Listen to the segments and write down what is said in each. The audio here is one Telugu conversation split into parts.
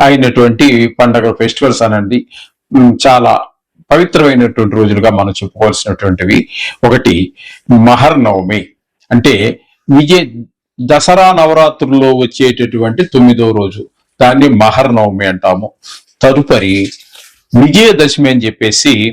అయినటువంటి పండగ ఫెస్టివల్స్ అనండి. చాలా పవిత్రమైనటువంటి రోజులుగా మనం చెప్పుకోవాల్సినటువంటివి. ఒకటి మహర్నవమి అంటే విజయ దసరా నవరాత్రుల్లో వచ్చేటటువంటి తొమ్మిదో రోజు. దాన్ని మహర్నవమి అంటాము. తదుపరి విజయదశమి అని చెప్పేసి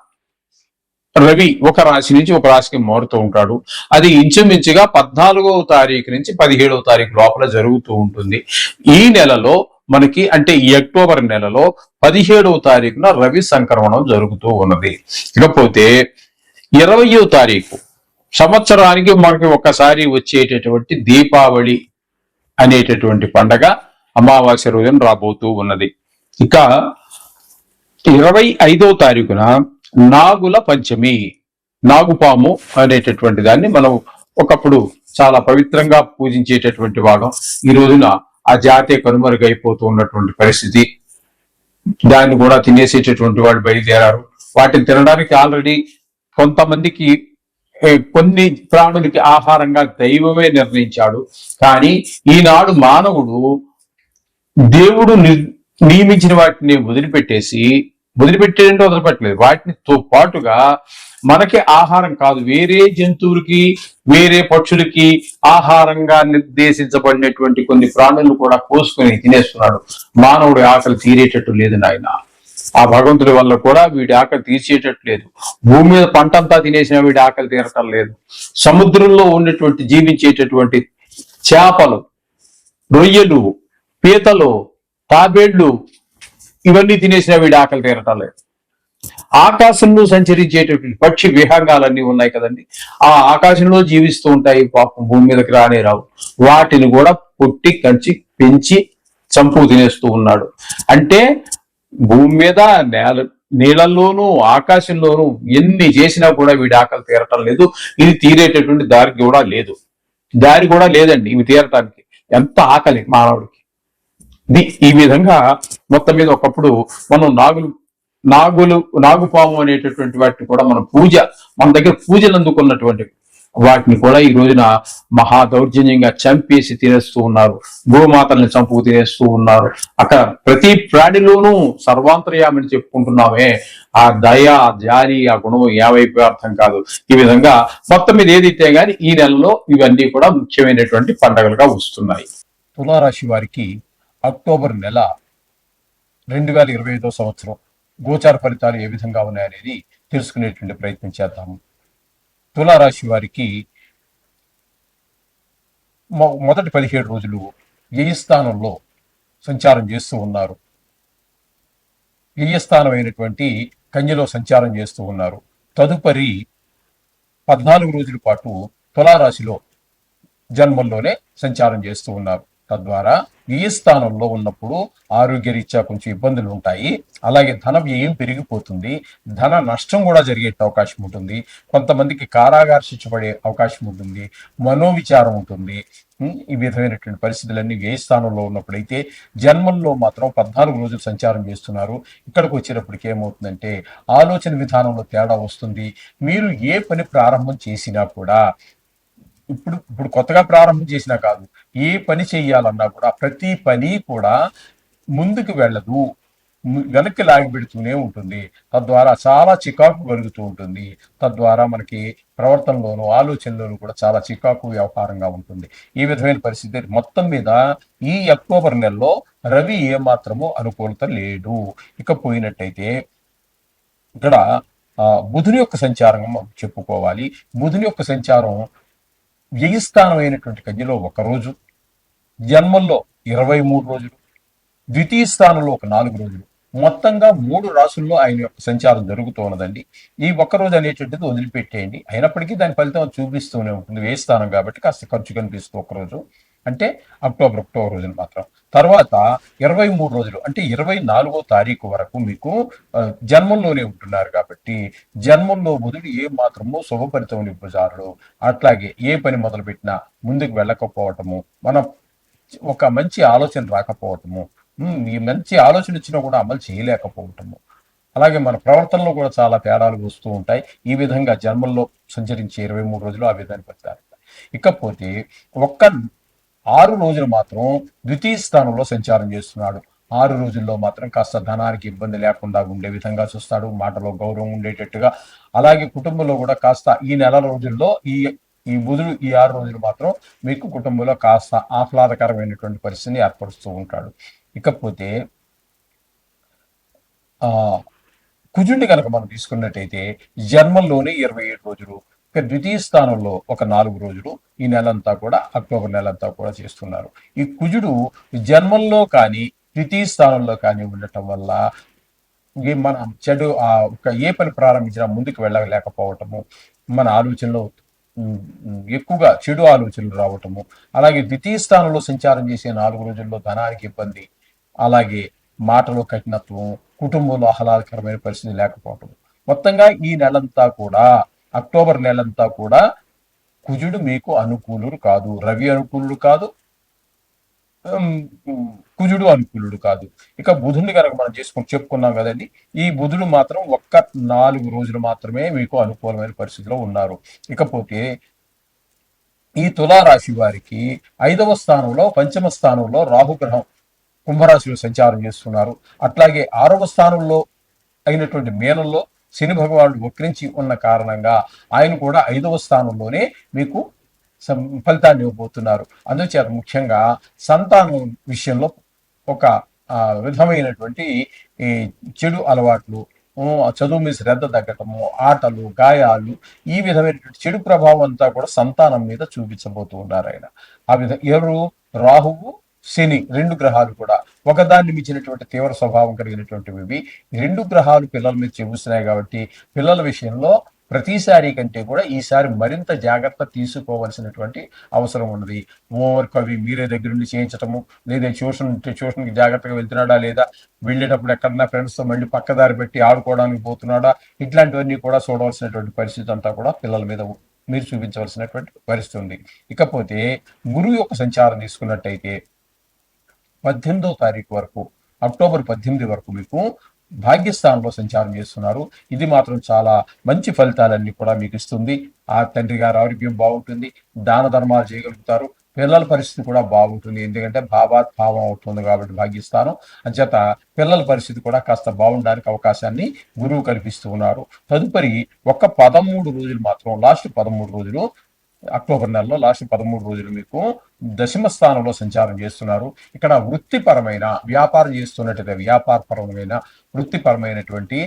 రవి ఒక రాశి నుంచి ఒక రాశికి మారుతూ ఉంటాడు. అది ఇంచుమించుగా పద్నాలుగవ తారీఖు నుంచి పదిహేడవ తారీఖు లోపల జరుగుతూ ఉంటుంది. ఈ నెలలో మనకి అంటే ఈ అక్టోబర్ నెలలో పదిహేడవ తారీఖున రవి సంక్రమణం జరుగుతూ ఉన్నది. ఇకపోతే ఇరవయో తారీఖు సంవత్సరానికి మనకి ఒకసారి వచ్చేటటువంటి దీపావళి అనేటటువంటి పండగ అమావాస్య రోజున రాబోతూ ఉన్నది. ఇక ఇరవై ఐదవ తారీఖున నాగుల పంచమి నాగుపాము అనేటటువంటి దాన్ని మనం ఒకప్పుడు చాలా పవిత్రంగా పూజించేటటువంటి వాళ్ళం ఈ రోజున ఆ జాతే కనుమరుగైపోతూ ఉన్నటువంటి పరిస్థితి. దాన్ని కూడా తినేసేటటువంటి వాడు బయలుదేరారు. వాటిని తినడానికి ఆల్రెడీ కొంతమందికి కొన్ని ప్రాణులకి ఆహారంగా దైవమే నిర్ణయించాడు. కానీ ఈనాడు మానవుడు దేవుడు ని- నియమించిన వాటిని వదిలిపెట్టేసి వదిలిపెట్టేంటో వదిలిపెట్టలేదు. వాటితో పాటుగా మనకి ఆహారం కాదు వేరే జంతువులకి వేరే పక్షులకి ఆహారంగా నిర్దేశించబడినటువంటి కొన్ని ప్రాణులను కూడా కోసుకొని తినేస్తున్నాడు. మానవుడి ఆకలి తీరేటట్టు లేదు నాయన. ఆ భగవంతుడి వల్ల కూడా వీడి ఆకలి తీర్చేటట్టు లేదు. భూమి మీద పంట అంతా తినేసిన వీడి ఆకలి తీరటం లేదు. సముద్రంలో ఉన్నటువంటి జీవించేటటువంటి చేపలు రొయ్యలు పీతలు తాబేళ్ళు ఇవన్నీ తినేసిన వీడి ఆకలి తీరటం లేదు. ఆకాశంలో సంచరించేటటువంటి పక్షి విహంగాలన్నీ ఉన్నాయి కదండి. ఆ ఆకాశంలో జీవిస్తూ ఉంటాయి పాపం భూమి మీదకి రానే రావు. వాటిని కూడా పొట్టి కంచి పెంచి చంపు తినేస్తూ ఉన్నాడు. అంటే భూమి మీద నేల నీళ్ళల్లోనూ ఆకాశంలోనూ ఎన్ని చేసినా కూడా వీడి ఆకలి తీరటం లేదు. ఇది తీరేటటువంటి దారి కూడా లేదు. దారి కూడా లేదండి ఇవి తీరటానికి. ఎంత ఆకలి మానవుడికి. ఈ విధంగా మొత్తం మీద ఒకప్పుడు మనం నాగులు నాగులు నాగుపాము అనేటటువంటి వాటిని కూడా మన పూజ మన దగ్గర పూజలు అందుకున్నటువంటివి. వాటిని కూడా ఈ రోజున మహా దౌర్జన్యంగా చంపేసి తినేస్తూ ఉన్నారు. గోమాతల్ని చంపుకు తినేస్తూ ఉన్నారు. అక్కడ ప్రతి ప్రాణిలోనూ సర్వాంతర్యామని చెప్పుకుంటున్నామే. ఆ దయ ఆ జాలి ఆ గుణం ఏవైపు అర్థం కాదు. ఈ విధంగా మొత్తం మీద ఏదైతే గాని ఈ నెలలో ఇవన్నీ కూడా ముఖ్యమైనటువంటి పండుగలుగా వస్తున్నాయి. తులారాశి వారికి అక్టోబర్ నెల రెండు వేల ఇరవై ఐదో సంవత్సరం గోచార ఫలితాలు ఏ విధంగా ఉన్నాయనేది తెలుసుకునేటువంటి ప్రయత్నం చేద్దాము. తులారాశి వారికి మొ- మొదటి పదిహేడు రోజులు వ్యయ సంచారం చేస్తూ ఉన్నారు. వ్యయ అయినటువంటి కన్యలో సంచారం చేస్తూ ఉన్నారు. తదుపరి పద్నాలుగు రోజుల పాటు తులారాశిలో జన్మంలోనే సంచారం చేస్తూ ఉన్నారు. తద్వారా వ్యయ స్థానంలో ఉన్నప్పుడు ఆరోగ్యరీత్యా కొంచెం ఇబ్బందులు ఉంటాయి. అలాగే ధన వ్యయం పెరిగిపోతుంది. ధన నష్టం కూడా జరిగే అవకాశం ఉంటుంది. కొంతమందికి కారాగార శిక్ష పడే అవకాశం ఉంటుంది. మనోవిచారం ఉంటుంది. ఈ విధమైనటువంటి పరిస్థితులన్నీ వ్యయ స్థానంలో ఉన్నప్పుడైతే జన్మంలో మాత్రం పద్నాలుగు రోజులు సంచారం చేస్తున్నారు. ఇక్కడికి వచ్చేటప్పటికి ఏమవుతుందంటే ఆలోచన విధానంలో తేడా వస్తుంది. మీరు ఏ పని ప్రారంభం చేసినా కూడా ఇప్పుడు ఇప్పుడు కొత్తగా ప్రారంభం చేసినా కాదు ఏ పని చేయాలన్నా కూడా ప్రతి పని కూడా ముందుకు వెళ్ళదు. వెనక్కి లాగి పెడుతూనే ఉంటుంది. తద్వారా చాలా చికాకు కలుగుతూ ఉంటుంది. తద్వారా మనకి ప్రవర్తనలోను ఆలోచనలోను కూడా చాలా చికాకు వ్యవహారంగా ఉంటుంది. ఈ విధమైన పరిస్థితి మొత్తం మీద ఈ అక్టోబర్ నెలలో రవి ఏమాత్రము అనుకూలత లేడు ఇక పోయినట్టయితే ఇక్కడ బుధుని యొక్క సంచారం చెప్పుకోవాలి. బుధుని యొక్క సంచారం వ్యయస్థానం అయినటువంటి కన్యలో ఒక రోజు జన్మల్లో ఇరవై మూడు రోజులు ద్వితీయ స్థానంలో ఒక నాలుగు రోజులు. మొత్తంగా మూడు రాసుల్లో ఆయన యొక్క సంచారం జరుగుతూ ఉన్నదండి. ఈ ఒక్క రోజు అనేటువంటిది వదిలిపెట్టేయండి. అయినప్పటికీ దాని ఫలితం చూపిస్తూనే ఉంటుంది. వ్యయ స్థానం కాబట్టి కాస్త ఖర్చు కనిపిస్తూ ఒక రోజు. అంటే అక్టోబర్ అక్టోబర్ రోజున మాత్రం. తర్వాత ఇరవై మూడు రోజులు అంటే ఇరవై నాలుగో తారీఖు వరకు మీకు జన్మంలోనే ఉంటున్నారు కాబట్టి జన్మంలో బుధుడు ఏ మాత్రము శుభఫలితం ఇవ్వజారుడు అట్లాగే ఏ పని మొదలుపెట్టినా ముందుకు వెళ్ళకపోవటము మనం ఒక మంచి ఆలోచన రాకపోవటము ఈ మంచి ఆలోచన ఇచ్చినా కూడా అమలు చేయలేకపోవటము. అలాగే మన ప్రవర్తనలో కూడా చాలా తేడాలు వస్తూ ఉంటాయి. ఈ విధంగా జన్మల్లో సంచరించే ఇరవై మూడు రోజులు ఆ విధాన్ని పెడతారు ఇకపోతే ఒక్క ఆరు రోజులు మాత్రం ద్వితీయ స్థానంలో సంచారం చేస్తున్నాడు. ఆరు రోజుల్లో మాత్రం కాస్త ధనానికి ఇబ్బంది లేకుండా ఉండే విధంగా చూస్తాడు. మాటలో గౌరవం ఉండేటట్టుగా. అలాగే కుటుంబంలో కూడా కాస్త ఈ నెల రోజుల్లో ఈ ఈ బుధుడు ఈ ఆరు రోజులు మాత్రం మీకు కుటుంబంలో కాస్త ఆహ్లాదకరమైనటువంటి పరిస్థితిని ఏర్పరుస్తూ ఉంటాడు. ఇకపోతే ఆ కుజుడిని కనుక మనం తీసుకున్నట్టయితే జన్మంలోనే ఇరవై ఏడు రోజులు ఇక ద్వితీయ స్థానంలో ఒక నాలుగు రోజులు ఈ నెలంతా కూడా అక్టోబర్ నెలంతా కూడా చేస్తున్నారు. ఈ కుజుడు జన్మంలో కానీ ద్వితీయ స్థానంలో కానీ ఉండటం వల్ల మన మనం చెడు ఆ ఒక ఏ పని ప్రారంభించినా ముందుకు వెళ్ళలేకపోవటము మన ఆలోచనలో ఎక్కువగా చెడు ఆలోచనలు రావటము అలాగే ద్వితీయ స్థానంలో సంచారం చేసే నాలుగు రోజుల్లో ధనానికి ఇబ్బంది అలాగే మాటలో కఠినత్వం కుటుంబంలో ఆహ్లాదకరమైన పరిస్థితి లేకపోవటం మొత్తంగా ఈ నెలంతా కూడా అక్టోబర్ నెలంతా కూడా కుజుడు మీకు అనుకూలుడు కాదు. రవి అనుకూలుడు కాదు. కుజుడు అనుకూలుడు కాదు. ఇక బుధుడిని కనుక మనం చేసుకుని చెప్పుకున్నాం కదండి. ఈ బుధుడు మాత్రం ఒక్క నాలుగు రోజులు మాత్రమే మీకు అనుకూలమైన పరిస్థితిలో ఉన్నారు. ఇకపోతే ఈ తులారాశి వారికి ఐదవ స్థానంలో పంచమ స్థానంలో రాహుగ్రహం కుంభరాశిలో సంచారం చేస్తున్నారు. అట్లాగే ఆరవ స్థానంలో అయినటువంటి మేనంలో శని భగవానుడు వక్రించి ఉన్న కారణంగా ఆయన కూడా ఐదవ స్థానంలోనే మీకు ఫలితాన్ని ఇవ్వబోతున్నారు. అందుచేత ముఖ్యంగా సంతానం విషయంలో ఒక విధమైనటువంటి ఈ చెడు అలవాట్లు చదువు మీద శ్రద్ధ తగ్గటము ఆటలు గాయాలు ఈ విధమైనటువంటి చెడు ప్రభావం అంతా కూడా సంతానం మీద చూపించబోతూ ఉన్నారు ఆయన. ఆ విధ ఎవరు రాహువు శని రెండు గ్రహాలు కూడా ఒకదాన్ని మించినటువంటి తీవ్ర స్వభావం కలిగినటువంటివి ఇవి. రెండు గ్రహాలు పిల్లల మీద చూపిస్తున్నాయి కాబట్టి పిల్లల విషయంలో ప్రతిసారి కంటే కూడా ఈసారి మరింత జాగ్రత్త తీసుకోవాల్సినటువంటి అవసరం ఉన్నది. ఓవర్క్ అవి మీరే దగ్గర నుండి చేయించటము లేదా ట్యూషన్ ఉంటే ట్యూషన్కి జాగ్రత్తగా వెళ్తున్నాడా లేదా? వెళ్ళేటప్పుడు ఎక్కడన్నా ఫ్రెండ్స్తో మళ్ళీ పక్కదారి పెట్టి ఆడుకోవడానికి పోతున్నాడా? ఇట్లాంటివన్నీ కూడా చూడవలసినటువంటి పరిస్థితి అంతా కూడా పిల్లల మీద మీరు చూపించవలసినటువంటి పరిస్థితి ఉంది. ఇకపోతే గురువు యొక్క సంచారం తీసుకున్నట్టయితే పద్దెనిమిదో తారీఖు వరకు అక్టోబర్ పద్దెనిమిది వరకు మీకు భాగ్యస్థానంలో సంచారం చేస్తున్నారు. ఇది మాత్రం చాలా మంచి ఫలితాలన్నీ కూడా మీకు ఇస్తుంది. ఆ తండ్రి గారి ఆరోగ్యం బాగుంటుంది. దాన ధర్మాలు చేయగలుగుతారు. పిల్లల పరిస్థితి కూడా బాగుంటుంది. ఎందుకంటే భావాత్ భావం అవుతుంది కాబట్టి భాగ్యస్థానం. అంచేత పిల్లల పరిస్థితి కూడా కాస్త బాగుండడానికి అవకాశాన్ని గురువు కల్పిస్తూ ఉన్నారు. తదుపరి ఒక పదమూడు రోజులు మాత్రం లాస్ట్ పదమూడు రోజులు అక్టోబర్ నెలలో లాస్ట్ పదమూడు రోజులు మీకు దశమ స్థానంలో సంచారం చేస్తున్నారు. ఇక్కడ వృత్తిపరమైన వ్యాపారం చేస్తున్నట్టయితే వ్యాపారపరమైన వృత్తిపరమైనటువంటి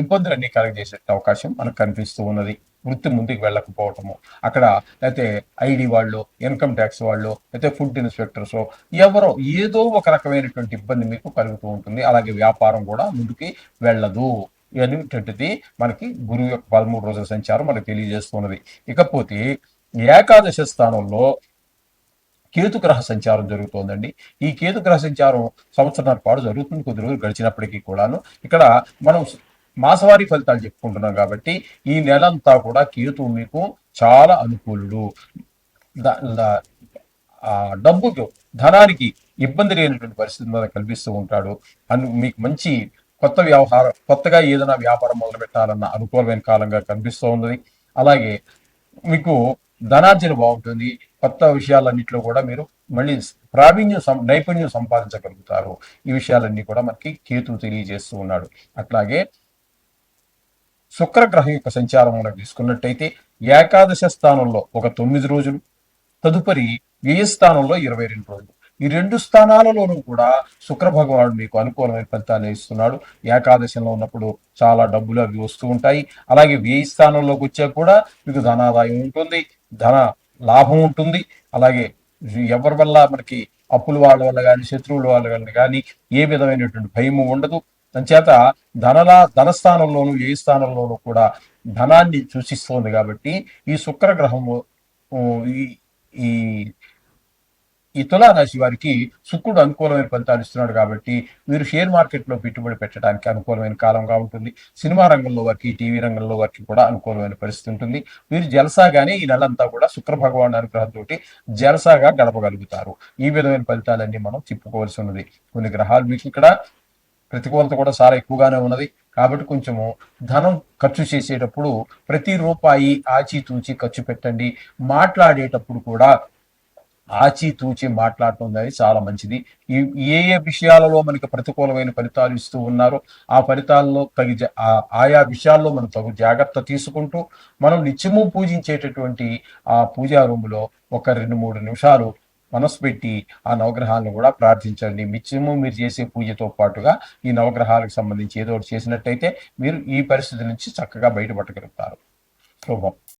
ఇబ్బందులన్నీ కలగజేసే అవకాశం మనకు కనిపిస్తూ ఉన్నది. వృత్తి ముందుకు వెళ్ళకపోవటము. అక్కడ అయితే ఐడి వాళ్ళు ఇన్కమ్ ట్యాక్స్ వాళ్ళు అయితే ఫుడ్ ఇన్స్పెక్టర్స్ ఎవరో ఏదో ఒక రకమైనటువంటి ఇబ్బంది మీకు కలుగుతూ ఉంటుంది. అలాగే వ్యాపారం కూడా ముందుకి వెళ్ళదు. అనేటువంటిది మనకి గురువు యొక్క పదమూడు రోజుల సంచారం మనకు తెలియజేస్తున్నది. ఇకపోతే ఏకాదశ స్థానంలో కేతుగ్రహ సంచారం జరుగుతోందండి. ఈ కేతుగ్రహ సంచారం సంవత్సరాల పాటు జరుగుతుంది. కొద్ది రోజులు గడిచినప్పటికీ కూడాను. ఇక్కడ మనం మాసవారీ ఫలితాలు చెప్పుకుంటున్నాం కాబట్టి ఈ నెల అంతా కూడా కేతు మీకు చాలా అనుకూలుడు. డబ్బుకు ధనానికి ఇబ్బంది లేనటువంటి పరిస్థితి కల్పిస్తూ ఉంటాడు. అను మీకు మంచి కొత్త వ్యవహారం కొత్తగా ఏదైనా వ్యాపారం మొదలు పెట్టాలన్న అనుకూలమైన కాలంగా కనిపిస్తూ ఉన్నది. అలాగే మీకు ధనార్జన బాగుంటుంది. కొత్త విషయాలన్నింటిలో కూడా మీరు మళ్ళీ ప్రావీణ్యం సం- నైపుణ్యం సంపాదించగలుగుతారు. ఈ విషయాలన్నీ కూడా మనకి కేతువు తెలియజేస్తూ ఉన్నాడు. అట్లాగే శుక్రగ్రహం యొక్క సంచారం మనం తీసుకున్నట్టయితే ఏకాదశ స్థానంలో ఒక తొమ్మిది రోజులు తదుపరి వ్యయ స్థానంలో ఇరవై రెండు రోజులు. ఈ రెండు స్థానాలలోనూ కూడా శుక్ర భగవానుడు మీకు అనుకూలమైన ఫలితాన్ని ఇస్తున్నాడు. ఏకాదశంలో ఉన్నప్పుడు చాలా డబ్బులు అవి వస్తూ ఉంటాయి. అలాగే వ్యయ స్థానంలోకి వచ్చాక కూడా మీకు ధనాదాయం ఉంటుంది ధన లాభం ఉంటుంది. అలాగే ఎవరి వల్ల మనకి అప్పుల వాళ్ళ వల్ల కానీ శత్రువుల వాళ్ళ వల్ల కానీ ఏ విధమైనటువంటి భయము ఉండదు. దానిచేత ధనలా ధనస్థానంలోను ఏ స్థానంలోనూ కూడా ధనాన్ని సూచిస్తోంది కాబట్టి ఈ శుక్ర గ్రహము ఈ ఈ తులారాశి వారికి శుక్రుడు అనుకూలమైన ఫలితాలు ఇస్తున్నాడు కాబట్టి మీరు షేర్ మార్కెట్లో పెట్టుబడి పెట్టడానికి అనుకూలమైన కాలంగా ఉంటుంది. సినిమా రంగంలో వారికి టీవీ రంగంలో వారికి కూడా అనుకూలమైన పరిస్థితి ఉంటుంది. మీరు జలసాగానే ఈ నెలంతా కూడా శుక్ర భగవాన్ అనుగ్రహంతో జలసాగా గడపగలుగుతారు. ఈ విధమైన ఫలితాలన్నీ మనం చెప్పుకోవాల్సి ఉన్నది. కొన్ని గ్రహాలు మీకు ఇక్కడ ప్రతికూలత కూడా చాలా ఎక్కువగానే ఉన్నది. కాబట్టి కొంచెము ధనం ఖర్చు చేసేటప్పుడు ప్రతి రూపాయి ఆచితూచి ఖర్చు పెట్టండి. మాట్లాడేటప్పుడు కూడా ఆచితూచి మాట్లాడటం అనేది చాలా మంచిది. ఈ ఏ ఏ విషయాలలో మనకి ప్రతికూలమైన ఫలితాలు ఇస్తూ ఉన్నారో ఆ ఫలితాల్లో తగి ఆయా విషయాల్లో మనం తగు జాగ్రత్త తీసుకుంటూ మనం నిత్యము పూజించేటటువంటి ఆ పూజా రూములో ఒక రెండు మూడు నిమిషాలు మనసు పెట్టి ఆ నవగ్రహాలను కూడా ప్రార్థించండి. నిత్యము మీరు చేసే పూజతో పాటుగా ఈ నవగ్రహాలకు సంబంధించి ఏదో ఒకటి చేసినట్టయితే మీరు ఈ పరిస్థితి నుంచి చక్కగా బయటపడగలుగుతారు. శుభం.